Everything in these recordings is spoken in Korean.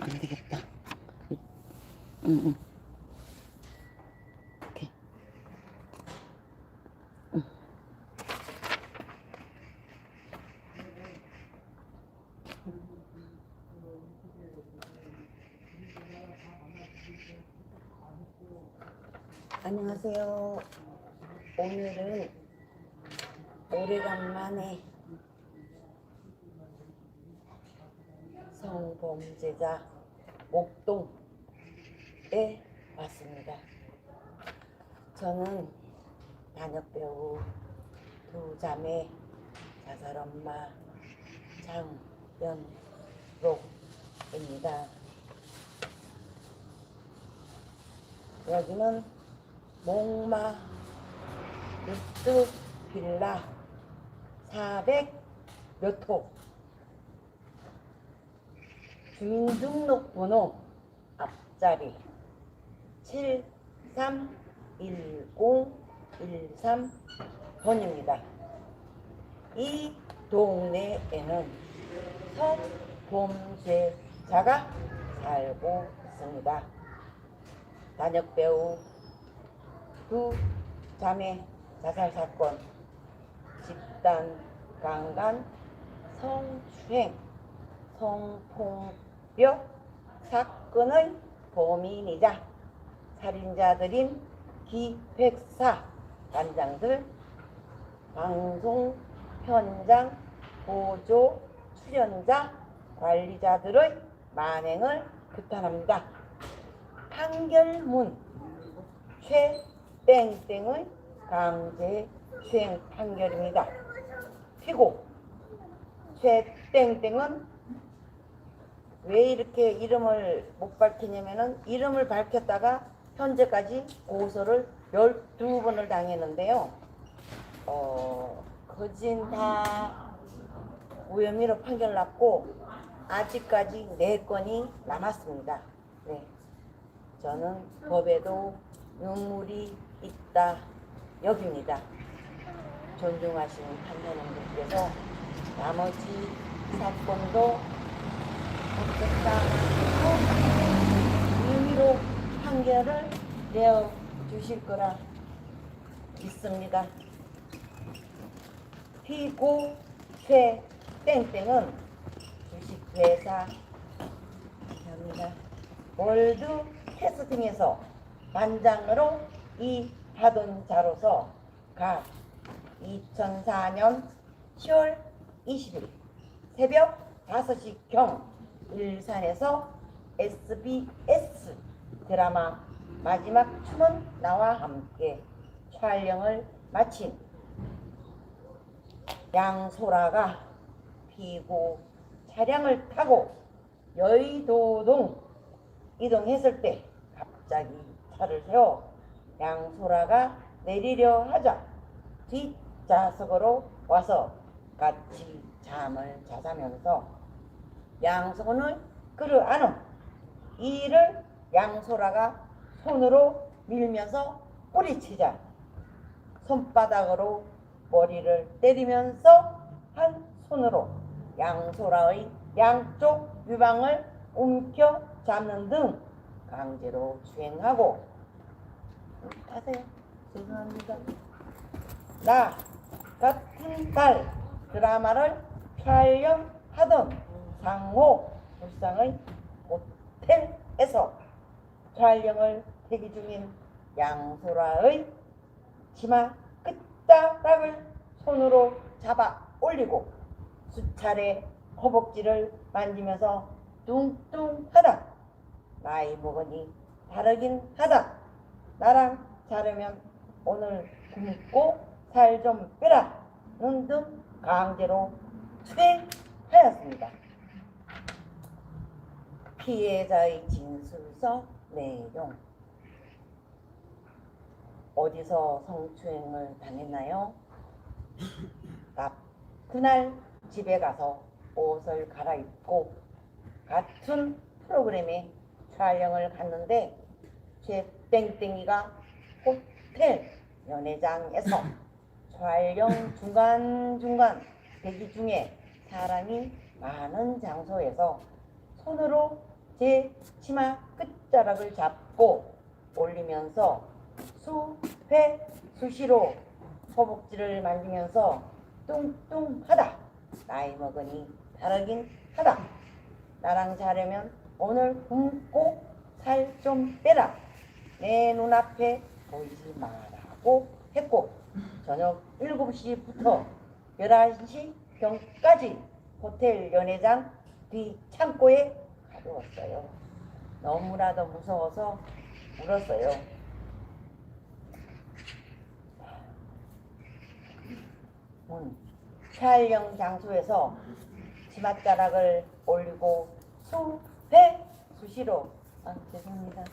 안 되겠다. 응, 응. 안녕하세요. 오늘은 오래간만에 성범죄자 목동에 왔습니다. 저는 단역배우 두 자매 자살 엄마 장연록입니다. 여기는 목마 루트 빌라 400몇 호 주민등록번호 앞자리 731013번입니다. 이 동네에는 성범죄자가 살고 있습니다. 단역 배우 두 자매 자살 사건, 집단 강간, 성추행, 성폭 력 사건의 범인이자 살인자들인 기획사 단장들, 방송 현장 보조 출연자 관리자들의 만행을 규탄합니다. 판결문 최땡땡의 강제 수행 판결입니다. 피고 최땡땡은 왜 이렇게 이름을 못 밝히냐면은 이름을 밝혔다가 현재까지 고소를 12번을 당했는데요. 어, 거진 다 무혐의로 판결 났고 아직까지 4건이 남았습니다. 네. 저는 법에도 눈물이 있다 여깁니다. 존중하시는 판사님들께서 나머지 사건도 하고 의미로 판결을 내어 주실 거라 믿습니다. 피고 최 땡땡은 주식회사 합니다. 월드 캐스팅에서 반장으로 일하던 자로서 각 2004년 10월 20일 새벽 5시경 일산에서 SBS 드라마 마지막 춤은 나와 함께 촬영을 마친 양소라가 피고 차량을 타고 여의도동 이동했을 때 갑자기 차를 세워 양소라가 내리려 하자 뒷좌석으로 와서 같이 잠을 자자면서 양손을 끌어 안음 이를 양소라가 손으로 밀면서 뿌리치자 손바닥으로 머리를 때리면서 한 손으로 양소라의 양쪽 유방을 움켜 잡는 등 강제로 주행하고 하세요. 죄송합니다. 나 같은 달 드라마를 촬영하던 상호 불상의 호텔에서 촬영을 대기 중인 양소라의 치마 끝자락을 손으로 잡아 올리고 수차례 허벅지를 만지면서 뚱뚱하다. 나이 먹으니 다르긴 하다. 나랑 자르면 오늘 굶고 살 좀 빼라. 등 강제로 수행하였습니다. 피해자의 진술서 내용 어디서 성추행을 당했나요? 나 그날 집에 가서 옷을 갈아입고 같은 프로그램에 촬영을 갔는데 제 땡땡이가 호텔 연회장에서 촬영 중간중간 대기 중에 사람이 많은 장소에서 손으로 제 치마 끝자락을 잡고 올리면서 수 회 수시로 허벅지를 만지면서 뚱뚱하다. 나이 먹으니 다르긴 하다. 나랑 자려면 오늘 굶고 살 좀 빼라. 내 눈앞에 보이지 마라고 했고 저녁 7시부터 11시 경까지 호텔 연회장 뒤 창고에 가 두었어요. 너무나도 무서워서 울었어요. 음, 촬영 장소에서 치맛자락을 올리고 수회 수시로 아, 죄송합니다.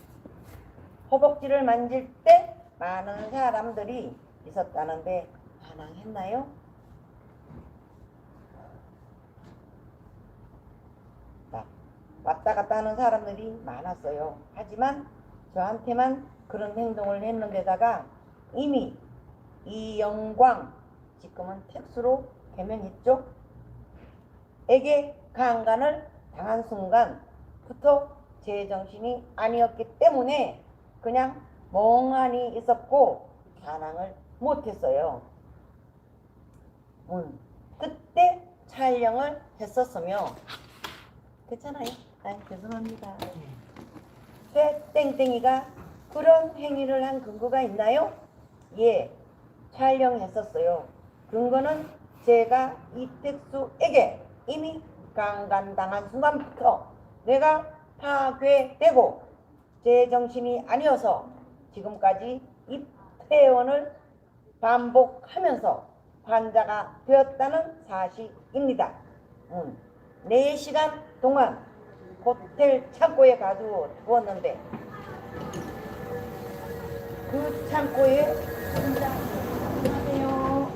허벅지를 만질 때 많은 사람들이 있었다는데 반항했나요? 나- 왔다 갔다 하는 사람들이 많았어요. 하지만 저한테만 그런 행동을 했는데다가 이미 이 영광 지금은 택수로 개명했죠. 에게 강간을 당한 순간부터 제 정신이 아니었기 때문에 그냥 멍하니 있었고 반항을 못했어요. 음, 그때 촬영을 했었으며 괜찮아요. 아, 죄송합니다. 새 땡땡이가 그런 행위를 한 근거가 있나요? 예, 촬영했었어요. 근거는 제가 이택수에게 이미 강간당한 순간부터 내가 파괴되고 제 정신이 아니어서 지금까지 입퇴원을 반복하면서 환자가 되었다는 사실입니다. 음, 4시간 동안 호텔 창고에 가두었는데 그 창고에 안녕하세요.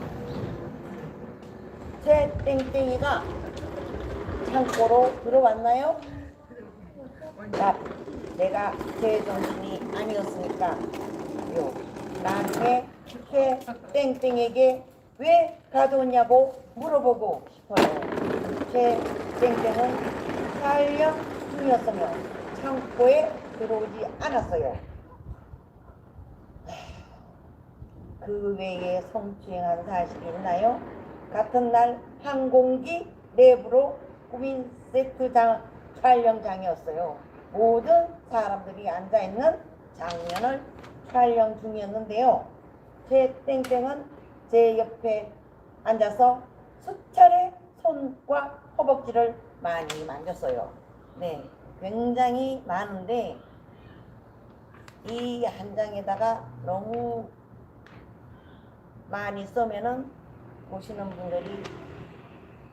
제 땡땡이가 창고로 들어왔나요? 나, 내가 제 정신이 아니었으니까 요 나한테 제 땡땡에게 왜 가져왔냐고 물어보고 싶어요. 제 땡땡은 촬영 중이었으며 창고에 들어오지 않았어요. 그 외에 성추행한 사실이 있나요? 같은 날 항공기 내부로 꾸민 세트장 촬영장이었어요. 모든 사람들이 앉아있는 장면을 촬영 중이었는데요. 제 땡땡은 제 옆에 앉아서 수차례 손과 허벅지를 많이 만졌어요. 네, 굉장히 많은데 이 한 장에다가 너무 많이 써면은 보시는 분들이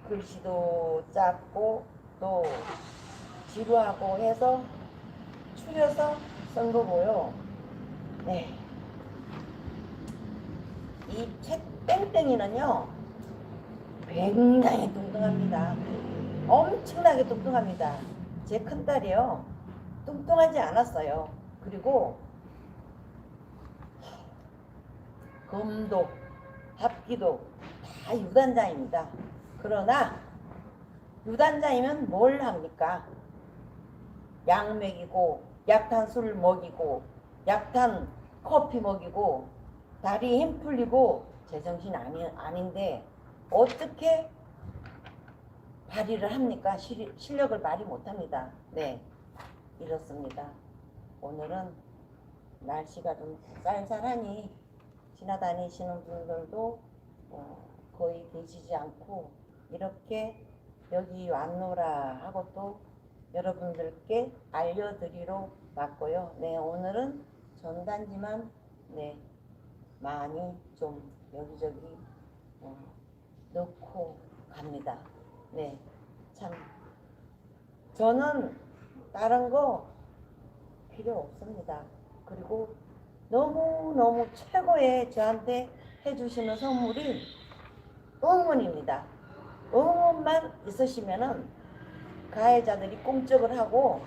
글씨도 작고 또 지루하고 해서 추려서 쓴 거고요. 네. 이 책 땡땡이는요, 굉장히 뚱뚱합니다. 엄청나게 뚱뚱합니다. 제 큰딸이요, 뚱뚱하지 않았어요. 그리고 검도, 합기도 다 유단자입니다. 그러나 유단자이면 뭘 합니까? 약 먹이고 약탄 술 먹이고 약탄 커피 먹이고 다리 힘 풀리고 제정신 아니, 아닌데 어떻게 발휘를 합니까? 실, 실력을 발휘 못합니다. 네, 이렇습니다. 오늘은 날씨가 좀 쌀쌀하니 지나다니시는 분들도 어, 거의 계시지 않고 이렇게 여기 왔노라 하고 또 여러분들께 알려드리러 왔고요. 네, 오늘은 전단지만 네 많이 좀 여기저기 어, 넣고 갑니다. 네, 참 저는 다른 거 필요 없습니다. 그리고 너무 너무 최고의 저한테 해주시는 선물이 응원입니다. 응원만 있으시면은 가해자들이 꼼짝을 하고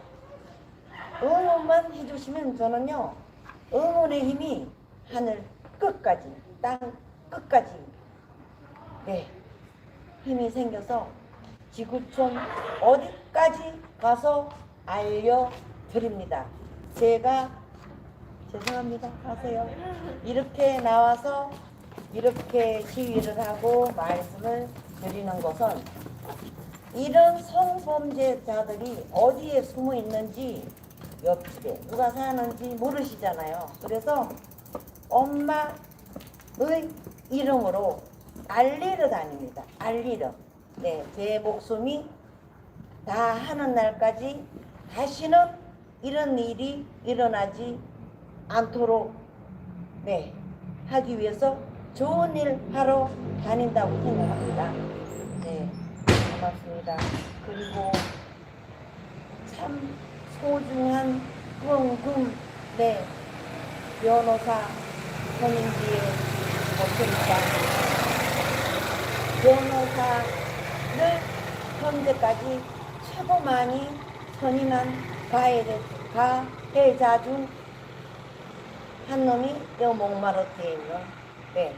응원만 해주시면 저는요 응원의 힘이 하늘 끝까지 땅 끝까지 네 힘이 생겨서 지구촌 어디까지 가서 알려드립니다. 제가 죄송합니다. 하세요. 이렇게 나와서 이렇게 시위를 하고 말씀을 드리는 것은 이런 성범죄자들이 어디에 숨어 있는지 옆집에 누가 사는지 모르시잖아요. 그래서 엄마의 이름으로 알리러 다닙니다. 알리러. 네, 제 목숨이 다 하는 날까지 다시는 이런 일이 일어나지 않도록 네 하기 위해서 좋은 일 하러 다닌다고 생각합니다. 네, 고맙습니다. 그리고 참 소중한 후원금 네 변호사 선임지에 없습니다. 변호사를 현재까지 최고 많이 선임한 가해자, 가해자 중한 놈이 여 목마르트에 있는 네,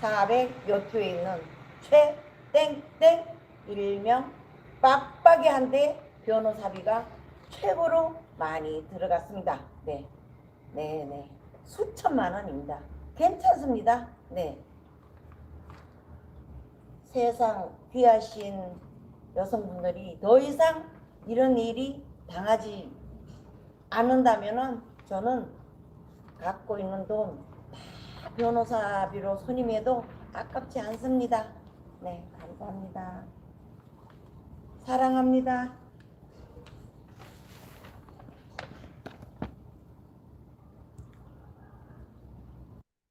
400몇 호에 있는 최땡땡 일명 빡빡이 한데 변호사비가 최고로 많이 들어갔습니다. 네, 네, 네. 수천만 원입니다. 괜찮습니다. 네. 세상 귀하신 여성분들이 더 이상 이런 일이 당하지 않는다면은 저는 갖고 있는 돈 다 변호사비로 선임해도 아깝지 않습니다. 네, 감사합니다. 사랑합니다.